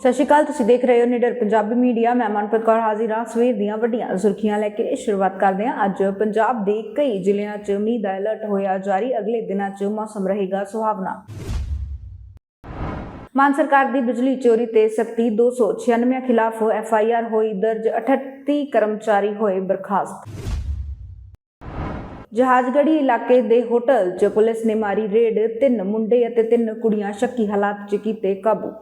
ਸਤਿ ਸ਼੍ਰੀ ਅਕਾਲ, ਤੁਸੀਂ ਦੇਖ ਰਹੇ ਹੋ ਨਿਡਰ ਪੰਜਾਬੀ ਮੀਡੀਆ। ਮੈਂ ਮਨਪ੍ਰੀਤ ਕੌਰ ਹਾਜ਼ਰ ਹਾਂ। ਸਵੇਰ ਦੀਆਂ ਵੱਡੀਆਂ ਸੁਰਖੀਆਂ ਲੈ ਕੇ ਸ਼ੁਰੂਆਤ ਕਰਦੇ ਹਾਂ। ਅੱਜ ਪੰਜਾਬ ਦੇ ਕਈ ਜ਼ਿਲ੍ਹਿਆਂ 'ਚ ਮੀਂਹ ਦਾ ਅਲਰਟ ਹੋਇਆ ਜਾਰੀ। ਅਗਲੇ ਦਿਨਾਂ 'ਚ ਮੌਸਮ ਰਹੇਗਾ ਸੁਹਾਵਣਾ। ਮਾਨ ਸਰਕਾਰ ਦੀ ਬਿਜਲੀ ਚੋਰੀ ਤੇ ਸਖਤੀ 296 ਖਿਲਾਫ ਐਫ ਆਈ ਆਰ ਹੋਈ ਦਰਜ। 38 ਕਰਮਚਾਰੀ ਹੋਏ ਬਰਖਾਸਤ। ਜਹਾਜ਼ਗੜੀ ਇਲਾਕੇ ਦੇ ਹੋਟਲ 'ਚ ਪੁਲਿਸ ਨੇ ਮਾਰੀ ਰੇਡ। ਤਿੰਨ ਮੁੰਡੇ ਅਤੇ ਤਿੰਨ ਕੁੜੀਆਂ ਸ਼ੱਕੀ ਹਾਲਾਤ 'ਚ ਕੀਤੇ ਕਾਬੂ।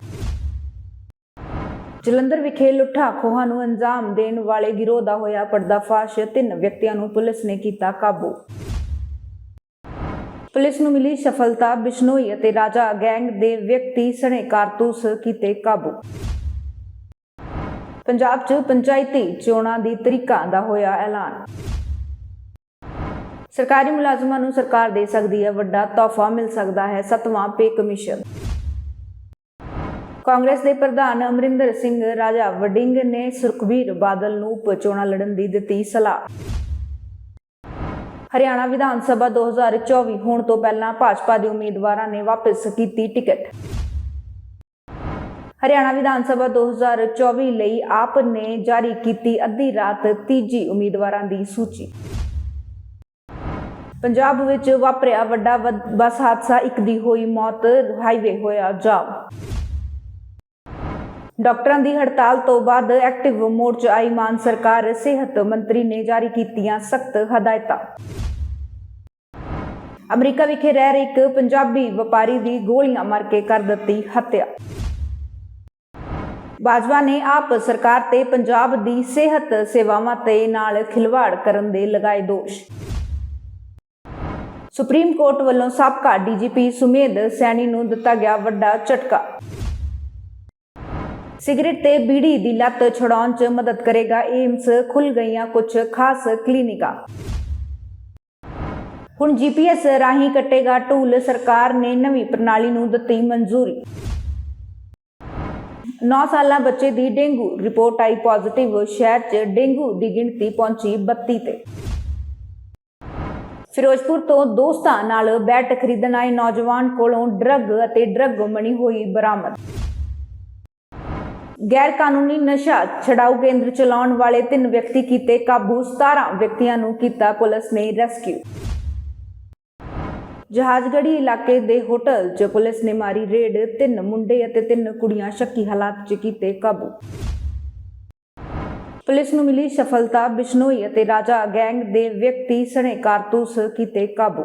ਜਲੰਧਰ ਵਿਖੇ ਲੁੱਟਾਂ ਖੋਹਾਂ ਨੂੰ ਅੰਜਾਮ ਦੇਣ ਵਾਲੇ ਗਿਰੋਹ ਦਾ ਹੋਇਆ ਪਰਦਾਫਾਸ਼। ਤਿੰਨ ਵਿਅਕਤੀਆਂ ਨੂੰ ਪੁਲਿਸ ਨੇ ਕੀਤਾ ਕਾਬੂ। ਪੁਲਿਸ ਨੂੰ ਮਿਲੀ ਸਫਲਤਾ। ਬਿਸ਼ਨੋਈ ਅਤੇ ਰਾਜਾ ਗੈਂਗ ਦੇ ਵਿਅਕਤੀ ਸਣੇ ਕਾਰਤੂਸ ਕੀਤੇ ਕਾਬੂ। ਪੰਜਾਬ 'ਚ ਪੰਚਾਇਤੀ ਚੋਣਾਂ ਦੀ ਤਰੀਕਾਂ ਦਾ ਹੋਇਆ ਐਲਾਨ। ਸਰਕਾਰੀ ਮੁਲਾਜ਼ਮਾਂ ਨੂੰ ਸਰਕਾਰ ਦੇ ਸਕਦੀ ਹੈ ਵੱਡਾ ਤੋਹਫਾ। ਮਿਲ ਸਕਦਾ ਹੈ ਸਤਵਾਂ ਪੇ ਕਮਿਸ਼ਨ। ਕਾਂਗਰਸ ਦੇ ਪ੍ਰਧਾਨ ਅਮਰਿੰਦਰ ਸਿੰਘ, ਰਾਜਾ ਵਡਿੰਗ ਨੇ ਸੁਖਬੀਰ ਬਾਦਲ ਨੂੰ ਉਪ ਚੋਣਾਂ ਲੜਨ ਦੀ ਦਿੱਤੀ ਸਲਾਹ। ਹਰਿਆਣਾ ਵਿਧਾਨ ਸਭਾ 2024 ਹੋਣ ਤੋਂ ਪਹਿਲਾਂ ਭਾਜਪਾ ਦੇ ਉਮੀਦਵਾਰਾਂ ਨੇ ਵਾਪਸ ਕੀਤੀ ਟਿਕਟ। ਹਰਿਆਣਾ ਵਿਧਾਨ ਸਭਾ 2024 ਲਈ ਆਪ ਨੇ ਜਾਰੀ ਕੀਤੀ ਅੱਧੀ ਰਾਤ ਤੀਜੀ ਉਮੀਦਵਾਰਾਂ ਦੀ ਸੂਚੀ। ਪੰਜਾਬ ਵਿੱਚ ਵਾਪਰਿਆ ਵੱਡਾ ਬੱਸ ਹਾਦਸਾ, ਇੱਕ ਦੀ ਹੋਈ ਮੌਤ, ਹਾਈਵੇ ਹੋਇਆ ਜਾਮ। ਡਾਕਟਰਾਂ ਦੀ ਹੜਤਾਲ ਤੋਂ ਬਾਅਦ ਐਕਟਿਵ ਮੋਡ 'ਚ ਆਈ ਮਾਨ ਸਰਕਾਰ, ਸਿਹਤ ਮੰਤਰੀ ਨੇ ਜਾਰੀ ਕੀਤੀਆਂ ਸਖਤ ਹਦਾਇਤਾਂ। ਅਮਰੀਕਾ ਵਿਖੇ ਰਹਿ ਰਹੇ ਇੱਕ ਪੰਜਾਬੀ ਵਪਾਰੀ ਦੀ ਗੋਲੀਆਂ ਮਾਰ ਕੇ ਕਰ ਦਿੱਤੀ ਹੱਤਿਆ। ਬਾਜਵਾ ਨੇ ਆਪ ਸਰਕਾਰ ਤੇ ਪੰਜਾਬ ਦੀ ਸਿਹਤ ਸੇਵਾਵਾਂ ਤੇ ਨਾਲ ਖਿਲਵਾੜ ਕਰਨ ਦੇ ਲਗਾਏ ਦੋਸ਼। ਸੁਪਰੀਮ ਕੋਰਟ ਵੱਲੋਂ ਸਾਬਕਾ ਡੀਜੀਪੀ ਸੁਮੇਧ ਸੈਣੀ ਨੂੰ ਦਿੱਤਾ ਗਿਆ ਵੱਡਾ ਝਟਕਾ। ਸਿਗਰਟ ਤੇ ਬੀੜੀ ਦੀ ਲੱਤ ਛੁਡਾਉਣ 'ਚ ਮਦਦ ਕਰੇਗਾ ਏਮਸ ਖੁੱਲ ਗਈਆਂ ਕੁਝ ਖਾਸ ਕਲੀਨਿਕਾਂ। ਹੁਣ ਜੀਪੀਐਸ ਰਾਹੀਂ ਕੱਟੇਗਾ ਟੂਲ, ਸਰਕਾਰ ਨੇ ਨਵੀਂ ਪ੍ਰਣਾਲੀ ਨੂੰ ਦਿੱਤੀ ਮਨਜ਼ੂਰੀ। 9 ਸਾਲਾਂ ਬੱਚੇ ਦੀ ਡੇਂਗੂ ਰਿਪੋਰਟ ਆਈ ਪੋਜ਼ਿਟਿਵ, ਸ਼ਹਿਰ 'ਚ ਡੇਂਗੂ ਦੀ ਗਿਣਤੀ ਪਹੁੰਚੀ 32 ਤੇ। ਫਿਰੋਜ਼ਪੁਰ ਤੋਂ ਦੋਸਤਾਂ ਨਾਲ ਬੈਟ ਖਰੀਦਣ ਆਏ ਨੌਜਵਾਨ ਕੋਲੋਂ ਡਰੱਗ ਅਤੇ ਡਰੱਗ ਮਣੀ ਹੋਈ ਬਰਾਮਦ। ਗੈਰ ਕਾਨੂੰਨੀ ਨਸ਼ਾ ਛਡਾਊ ਕੇਂਦਰ ਚਲਾਉਣ ਵਾਲੇ ਤਿੰਨ ਵਿਅਕਤੀ ਕੀਤੇ ਕਾਬੂ 17 ਵਿਅਕਤੀਆਂ ਨੂੰ ਕੀਤਾ ਪੁਲਿਸ ਨੇ ਰੈਸਕਿਊ। ਜਹਾਜ਼ਗੜੀ ਇਲਾਕੇ ਦੇ ਹੋਟਲ 'ਚ ਪੁਲਿਸ ਨੇ ਮਾਰੀ ਰੇਡ, ਤਿੰਨ ਮੁੰਡੇ ਅਤੇ ਤਿੰਨ ਕੁੜੀਆਂ ਸ਼ੱਕੀ ਹਾਲਾਤ 'ਚ ਕੀਤੇ ਕਾਬੂ। ਪੁਲਿਸ ਨੂੰ ਮਿਲੀ ਸਫਲਤਾ, ਬਿਸ਼ਨੋਈ ਅਤੇ ਰਾਜਾ ਗੈਂਗ ਦੇ ਵਿਅਕਤੀ ਸਣੇ ਕਾਰਤੂਸ ਕੀਤੇ ਕਾਬੂ।